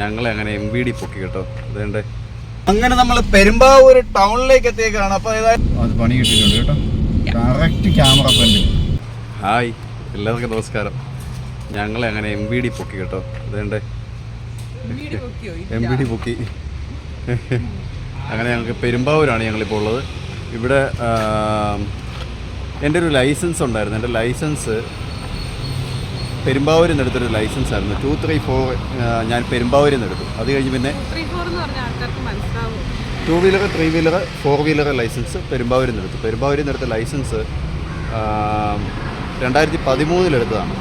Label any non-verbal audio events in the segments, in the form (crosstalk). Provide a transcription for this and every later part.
ഞങ്ങളെ അങ്ങനെ M V D പൊക്കി കേട്ടോ. അതുകൊണ്ട് അങ്ങനെ നമ്മൾ പെരുമ്പാവൂർ ടൗണിലേക്ക് എത്തിയേക്കാണ്. അപ്പൊ അത് പണി കിട്ടിയിട്ടുണ്ട് കേട്ടോ. കറക്റ്റ് ക്യാമറ ഫ്രണ്ട് ഹായ് എല്ലാവർക്കും നമസ്കാരം. ഞങ്ങളെ അങ്ങനെ എം വി ഡി പൊക്കി കേട്ടോ. അതുകൊണ്ട് എം വി ഡി പൊക്കി. അങ്ങനെ ഞങ്ങൾക്ക് പെരുമ്പാവൂരാണ് ഞങ്ങളിപ്പോൾ ഉള്ളത്. ഇവിടെ എന്റെ ഒരു ലൈസൻസ് ഉണ്ടായിരുന്നു. എന്റെ ലൈസൻസ് പെരുമ്പാവൂരിൽ നിന്ന് എടുത്തൊരു ലൈസൻസ് ആയിരുന്നു ടു ത്രീ ഫോർ ഞാൻ പെരുമ്പാവൂരിൽ നിന്ന് എടുത്തു അത് കഴിഞ്ഞ് പിന്നെ two wheeler three wheeler four wheeler license പെരുമ്പാവൂരിൽ നിന്ന് എടുത്തു പെരുമ്പാവൂരിൽ നിന്ന് എടുത്ത ലൈസൻസ് രണ്ടായിരത്തി പതിമൂന്നിലെടുത്തതാണ്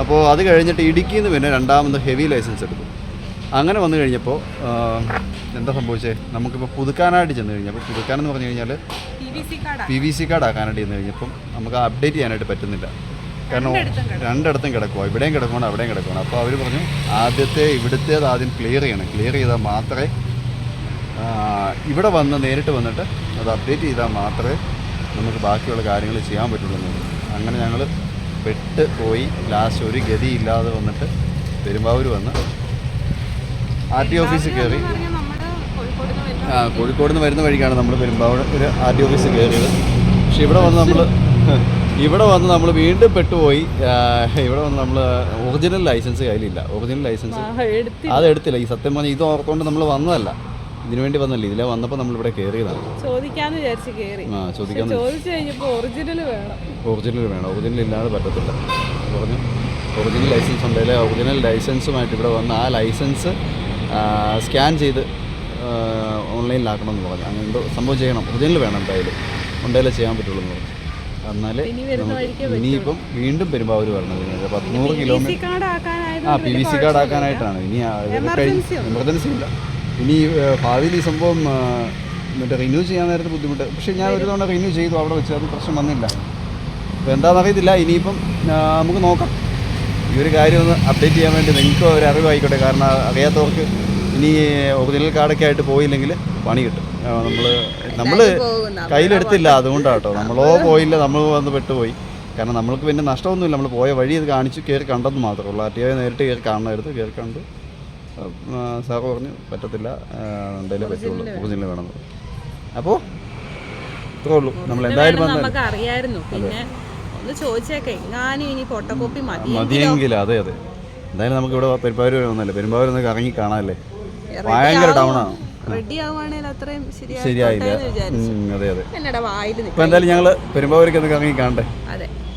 അപ്പോൾ അത് കഴിഞ്ഞിട്ട് ഇടുക്കിയിൽ നിന്ന് പിന്നെ രണ്ടാമത് ഹെവി ലൈസൻസ് എടുത്തു. അങ്ങനെ വന്നു കഴിഞ്ഞപ്പോൾ എന്താ സംഭവിച്ചേ? നമുക്കിപ്പോൾ പുതുക്കാനായിട്ട് ചെന്ന് കഴിഞ്ഞപ്പോൾ പുതുക്കാനെന്ന് പറഞ്ഞു കഴിഞ്ഞാൽ പി വി സി കാർഡ് ആക്കാനായിട്ട് ചെന്ന് കഴിഞ്ഞപ്പം നമുക്ക് അപ്ഡേറ്റ് ചെയ്യാനായിട്ട് പറ്റുന്നില്ല. കാരണം രണ്ടിടത്തും കിടക്കും. കിടക്കുമോ ഇവിടെയും കിടക്കണം അവിടെയും കിടക്കണം അപ്പോൾ അവർ പറഞ്ഞു ആദ്യത്തെ ഇവിടുത്തേത് ആദ്യം ക്ലിയർ ചെയ്യണം. ക്ലിയർ ചെയ്താൽ മാത്രമേ ഇവിടെ വന്ന് നേരിട്ട് വന്നിട്ട് അത് അപ്ഡേറ്റ് ചെയ്താൽ മാത്രമേ നമുക്ക് ബാക്കിയുള്ള കാര്യങ്ങൾ ചെയ്യാൻ പറ്റുള്ളൂ അങ്ങനെ ഞങ്ങൾ പെട്ട് പോയി. ലാസ്റ്റ് ഒരു ഗതി ഇല്ലാതെ വന്നിട്ട് പെരുമ്പാവൂർ വന്ന് ആർ ടി ഓഫീസിൽ കയറി. ആ കോഴിക്കോട് നിന്ന് വരുന്ന വഴിക്കാണ് നമ്മൾ പെരുമ്പാവൂർ ഒരു ആർ ടി ഓഫീസിൽ കയറിയത്. പക്ഷെ ഇവിടെ വന്ന് നമ്മൾ (laughs) ഇവിടെ വന്ന് നമ്മൾ വീണ്ടും പെട്ടുപോയി. ഇവിടെ വന്ന് നമ്മൾ ഒറിജിനൽ ലൈസൻസ് കയ്യിലില്ല. ഒറിജിനൽ ലൈസൻസ് അത് എടുത്തില്ല. ഈ സത്യം പറഞ്ഞാൽ ഇത് ഓർത്തുകൊണ്ട് നമ്മൾ വന്നതല്ല. ഇതിനുവേണ്ടി വന്നല്ല ഇതിലെ വന്നപ്പോൾ നമ്മൾ ഇവിടെ കയറിയതാണ് ചോദിക്കാന്ന് വിചാരിച്ച് ആ ചോദിച്ചു കഴിഞ്ഞപ്പോൾ ഒറിജിനൽ വേണം. ഒറിജിനൽ വേണം. ഒറിജിനൽ ഇല്ലാതെ പറ്റത്തില്ല. പറഞ്ഞു? ഒറിജിനൽ ലൈസൻസ് ഉണ്ടെങ്കിൽ ഒറിജിനൽ ലൈസൻസുമായിട്ട് ഇവിടെ വന്ന് ആ ലൈസൻസ് സ്കാൻ ചെയ്ത് ഓൺലൈനിലാക്കണം എന്ന് പറഞ്ഞു. അങ്ങനെ എന്തോ സംഭവം ചെയ്യണം. ഒറിജിനൽ വേണം എന്തായാലും. ഉണ്ടെങ്കിലേ ചെയ്യാൻ പറ്റുള്ളൂ എന്ന് പറഞ്ഞു. വരുന്ന ഇനിയിപ്പം വീണ്ടും പെരുമ്പാവൂർ വരണം പത്തുനൂറ് കിലോമീറ്റർ ആ പി വി സി കാർഡ് ആക്കാനായിട്ടാണ്. ഇനി എമർജൻസി ഇല്ല. ഇനി ഭാവിയിൽ ഈ സംഭവം മറ്റേ റിന്യൂ ചെയ്യാൻ നേരത്തെ ബുദ്ധിമുട്ട്. പക്ഷേ ഞാൻ ഒരു തവണ റിന്യൂ ചെയ്തു. അവിടെ വെച്ച് അത് പ്രശ്നം വന്നില്ല. അപ്പോൾ എന്താണെന്നറിയത്തില്ല ഇനിയിപ്പം നമുക്ക് നോക്കാം. ഈ ഒരു കാര്യം ഒന്ന് അപ്ഡേറ്റ് ചെയ്യാൻ വേണ്ടി നിങ്ങൾക്ക് ഒരു അറിവായിക്കോട്ടെ. കാരണം അറിയാത്തവർക്ക് ഇനി ഒറിജിനൽ കാർഡൊക്കെ ആയിട്ട് പോയില്ലെങ്കിൽ പണി കിട്ടും. നമ്മൾ നമ്മൾ പോകുന്ന കയ്യിലെടുത്തില്ല അതുകൊണ്ടാട്ടോ. നമ്മളോ പോയില്ല നമ്മൾ വന്ന് പെട്ടുപോയി. കാരണം നമ്മൾക്ക് പിന്നെ നഷ്ടമൊന്നുമില്ല. നമ്മൾ പോയ വഴി ഇത് കാണിച്ച് കയറി കണ്ടെന്ന് മാത്രമേ ഉള്ളൂ. ആർ ടി നേരിട്ട് കയറി കാണണമായിരുന്നു കയറി കണ്ടു സാറ് പറഞ്ഞു പറ്റത്തില്ല എന്തായാലും പറ്റുള്ളൂ. ഒറിജിനൽ വേണമെന്ന് അപ്പോൾ ഇത്രേ ഉള്ളൂ. നമ്മൾ എന്തായാലും നമുക്ക് അറിയായിരുന്നു പിന്നെ ഒന്ന് ചോദിച്ചേക്കെ ഇനി മതിയെങ്കിൽ അതെ അതെ. എന്തായാലും നമുക്ക് ഇവിടെ പെരുമ്പാവൂർ വന്നല്ലേ? പെരുമ്പാവൂർ ഒന്ന് കറങ്ങി കാണാമല്ലേ ഭയങ്കര ടൗണാണ് റെഡി ആവുകയാണെങ്കിൽ അത്രയും ശരിയായില്ല. എന്ന് വിചാരിച്ചു. അതെ അതെ. എന്തായാലും ഞങ്ങൾ പെരുമ്പാവൂർക്ക് ഒന്ന് കറങ്ങി കാണണ്ടേ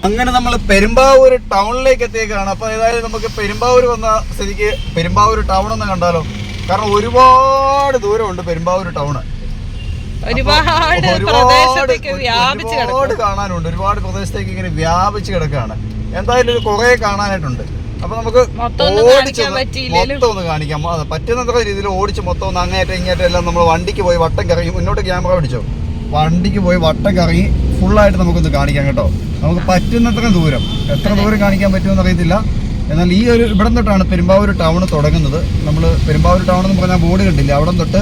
അങ്ങനെ നമ്മൾ പെരുമ്പാവൂർ ടൗണിലേക്ക് എത്തിയേക്കാണ്. അപ്പൊ ഏതായാലും നമുക്ക് പെരുമ്പാവൂർ വന്ന സ്ഥിതിക്ക് പെരുമ്പാവൂർ ടൗൺ ഒന്ന് കണ്ടാലോ? കാരണം ഒരുപാട് ദൂരമുണ്ട് പെരുമ്പാവൂർ ടൗണ്. ഒരുപാട് ഒരുപാട് കാണാനുണ്ട്. ഒരുപാട് പ്രദേശത്തേക്ക് ഇങ്ങനെ വ്യാപിച്ച് കിടക്കുകയാണ്. എന്തായാലും കുറെ കാണാനായിട്ടുണ്ട്. അപ്പൊ നമുക്ക് മൊത്തം ഓടിച്ച് ഒന്ന് പറ്റിയില്ലേലും. മൊത്തം ഒന്ന് കാണിക്കാം. പറ്റുന്നത്ര രീതിയിൽ ഓടിച്ച് മൊത്തം ഒന്ന് അങ്ങേറ്റം ഇങ്ങേറ്റം എല്ലാം നമ്മൾ വണ്ടിക്ക് പോയി വട്ടം കറങ്ങി മുന്നോട്ട് ക്യാമറ പിടിച്ചോ? വണ്ടിക്ക് പോയി വട്ടം കറങ്ങി ഫുള്ളായിട്ട് നമുക്കൊന്ന് കാണിക്കാം കേട്ടോ. നമുക്ക് പറ്റുന്നത്ര ദൂരം. എത്ര ദൂരം കാണിക്കാൻ പറ്റുമെന്ന് അറിയത്തില്ല. എന്നാൽ ഈ ഒരു ഇവിടെ തൊട്ടാണ് പെരുമ്പാവൂർ ടൗൺ തുടങ്ങുന്നത്. നമ്മൾ പെരുമ്പാവൂർ ടൗൺ എന്ന് പറഞ്ഞാൽ ബോർഡ് കണ്ടില്ല? അവിടെ തൊട്ട്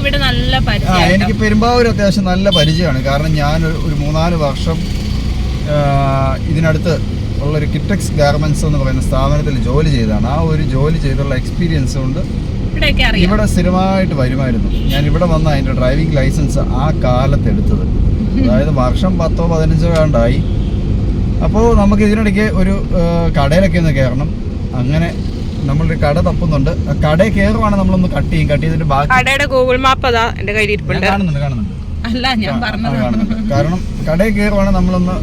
ഇവിടെ നല്ല ആ എനിക്ക് പെരുമ്പാവൂർ അത്യാവശ്യം നല്ല പരിചയമാണ്. കാരണം ഞാൻ ഒരു മൂന്നാൽ വർഷം ഇതിനടുത്ത് ഉള്ളൊരു കിറ്റക്സ് ഗാർമെന്റ്സ് എന്ന് പറയുന്ന സ്ഥാപനത്തിൽ ജോലി ചെയ്താണ്. ആ ഒരു ജോലി ചെയ്തുള്ള എക്സ്പീരിയൻസ് കൊണ്ട് ഇവിടെ സ്ഥിരമായിട്ട് വരുമായിരുന്നു. ഞാൻ ഇവിടെ വന്ന അതിന്റെ ഡ്രൈവിംഗ് ലൈസൻസ് ആ കാലത്ത് എടുത്തത്. അതായത് വർഷം പത്തോ പതിനഞ്ചോ കണ്ടായി അപ്പോൾ നമുക്ക് ഇതിനിടയ്ക്ക് ഒരു കടയിലൊക്കെ ഒന്ന് കയറണം. അങ്ങനെ നമ്മളൊരു കട തപ്പുന്നുണ്ട്. കടയിൽ കയറുവാണെങ്കിൽ നമ്മളൊന്ന് കട്ട് ചെയ്യും. കട്ട് ചെയ്തിട്ട് ബാക്കി കടയുടെ ഗൂഗിൾ മാപ്പ് അതാ എന്റെ കയ്യിൽ ഇരിപ്പുണ്ട് കാണുന്നുണ്ട് കാണുന്നുണ്ട്. അല്ല ഞാൻ പറഞ്ഞത് കാരണം കടയിൽ കയറുവാണെങ്കിൽ നമ്മളൊന്ന്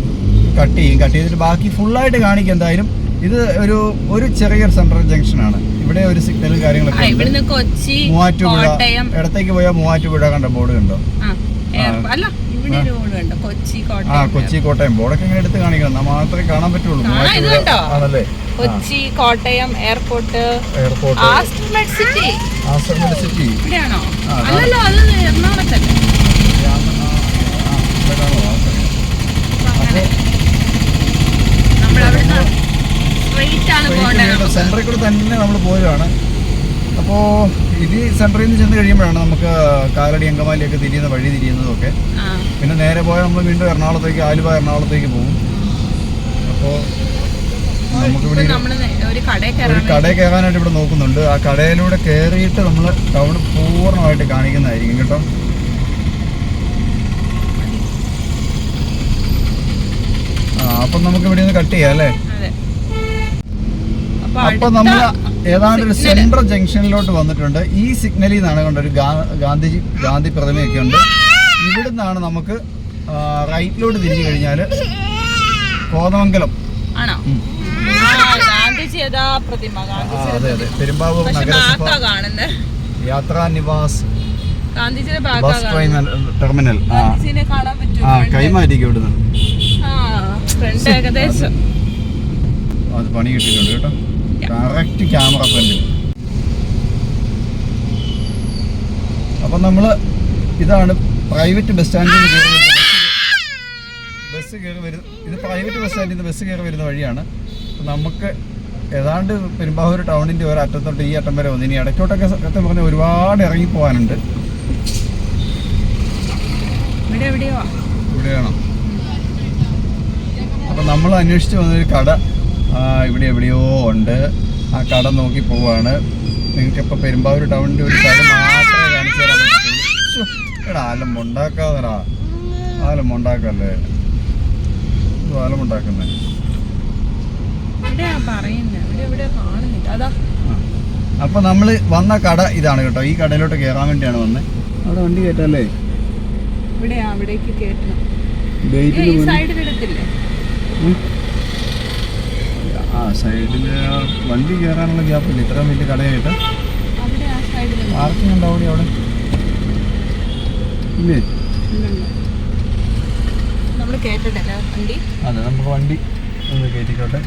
കട്ട് ചെയ്യും കട്ട് ചെയ്തിട്ട് ബാക്കി ഫുള്ളായിട്ട് കാണിക്കും എന്തായാലും. ഇത് ഒരു ഒരു ചെറിയൊരു സെൻട്രൽ ജംഗ്ഷനാണ് ഇവിടെ ഒരു സിഗ്നൽ കാര്യങ്ങളൊക്കെ കൊച്ചി മൂവാറ്റുപുഴ ഇടത്തേക്ക് പോയാൽ മൂവാറ്റുപുഴ കണ്ട ബോർഡ് കണ്ടോ? ആ കൊച്ചി ആ കോട്ടയം. കൊച്ചി കോട്ടയം. ബോർഡൊക്കെ ഇങ്ങനെ എടുത്ത് കാണിക്കണം. മാത്രമേ കാണാൻ പറ്റുള്ളൂ. ആണല്ലേ? Kochi Kottayam airport airport city city ഇവിടെയാണോ? അല്ലല്ലോ അത് എറണാകുളത്തല്ലേ അപ്പൊ അങ്ങനെ നമ്മൾ അവിടുന്ന് സ്ട്രെയിറ്റ് ആണ് പോകേണ്ടത് സെന്ററിൽ കൂടെ തന്നെ നമ്മൾ പോയതാണ് അപ്പോൾ ഇത് സെന്ററിൽ നിന്ന് ചെന്ന് കഴിയുമ്പോഴാണ് നമുക്ക് കാലടി അങ്കമാലിയൊക്കെ തിരിയുന്ന വഴി തിരിയുന്നതൊക്കെ. പിന്നെ നേരെ പോയാൽ നമ്മൾ വീണ്ടും എറണാകുളത്തേക്ക് ആലുവ എറണാകുളത്തേക്ക് പോകും. അപ്പോൾ നമുക്കിവിടെ ഒരു കടയിൽ കയറാനായിട്ട് ഇവിടെ നോക്കുന്നുണ്ട്. ആ കടയിലൂടെ കയറിയിട്ട് നമ്മൾ ടൗൺ പൂർണമായിട്ട് കാണിക്കുന്നതായിരിക്കും കേട്ടോ. ആ അപ്പം നമുക്ക് ഇവിടെ നിന്ന് കട്ട് ചെയ്യാം അല്ലേ? അപ്പൊ നമ്മൾ ഏതാണ്ട് ഒരു. സെൻട്രൽ ജംഗ്ഷനിലോട്ട് വന്നിട്ടുണ്ട്. ഈ സിഗ്നലിൽ നിന്നാണ് കണ്ട ഒരു ഗാന്ധിജി ഗാന്ധി പ്രതിമയൊക്കെ ഉണ്ട് ഇവിടുന്നാണ് നമുക്ക് റൈറ്റിലോട്ട് തിരിഞ്ഞു കഴിഞ്ഞാൽ കോതമംഗലം. ആണോ? അതെ അതെ. പെരുമ്പാവൂർ പക്ഷെ നഗരസഭ ബാക്കാ കാണുന്നത് യാത്രാ നിവാസ് ബസ് ടെർമിനൽ. ആ. കൈമാറ്റിക്കും ഇവിടുന്ന്. അത് പണി കിട്ടിയിട്ടുണ്ട് കേട്ടോ. കറക്റ്റ് ക്യാമറ ഫ്രണ്ടിൽ അപ്പം നമ്മൾ ഇതാണ് പ്രൈവറ്റ് ബസ് സ്റ്റാൻഡിൽ ബസ് കയറി വരുന്ന ഇത് പ്രൈവറ്റ് ബസ് സ്റ്റാൻഡിൽ നിന്ന് ബസ് കയറി വരുന്ന വഴിയാണ്. അപ്പം നമുക്ക് ഏതാണ്ട് പെരുമ്പാവൂർ ടൗണിന്റെ ഒരു അറ്റത്തോട്ട് ഈ അറ്റം വരെ വന്നു. ഇനി ഇടയ്ക്കോട്ടൊക്കെ സത്യം പറഞ്ഞാൽ ഒരുപാട് ഇറങ്ങി പോകാനുണ്ട്. ഇവിടെയാണോ? അപ്പം നമ്മൾ അന്വേഷിച്ച് വന്നൊരു കട ഇവിടെ എവിടെയോ ഉണ്ട്. ആ കട നോക്കി പോവാണ്. നിങ്ങൾക്ക് ഇപ്പൊ പെരുമ്പാവൂർ ടൗണിന്റെ ഒരു കട മാത്രമേ കാണിച്ചു തരാൻ പറ്റൂ. എടാ ആലം ഉണ്ടാക്കാതെടാ. ആലം ഉണ്ടാക്കല്ലേ? ആലം ഉണ്ടാക്കുന്നേ. എവിടെയാ പറയുന്നത് ഇവിടെ എവിടെയോ കാണുന്നില്ല. അതാ. അപ്പം നമ്മൾ വന്ന കട ഇതാണ് കേട്ടോ. ഈ കടയിലോട്ട് കയറാൻ വേണ്ടിയാണ് വന്നത് അവിടെ വണ്ടി കയറ്റല്ലേ ഇവിടെയാ അവിടേക്ക് മുന്നിൽ സൈഡിൽ വണ്ടി കയറാനുള്ള ഗ്യാപ്പില്ല. ഇത്രയും വലിയ കടയായിട്ട്. പാർക്കിംഗ് ഉണ്ടാവും അവിടെ? ഇല്ലേ? അതെ നമുക്ക് വണ്ടി ഒന്ന് കയറ്റിക്കോട്ടെ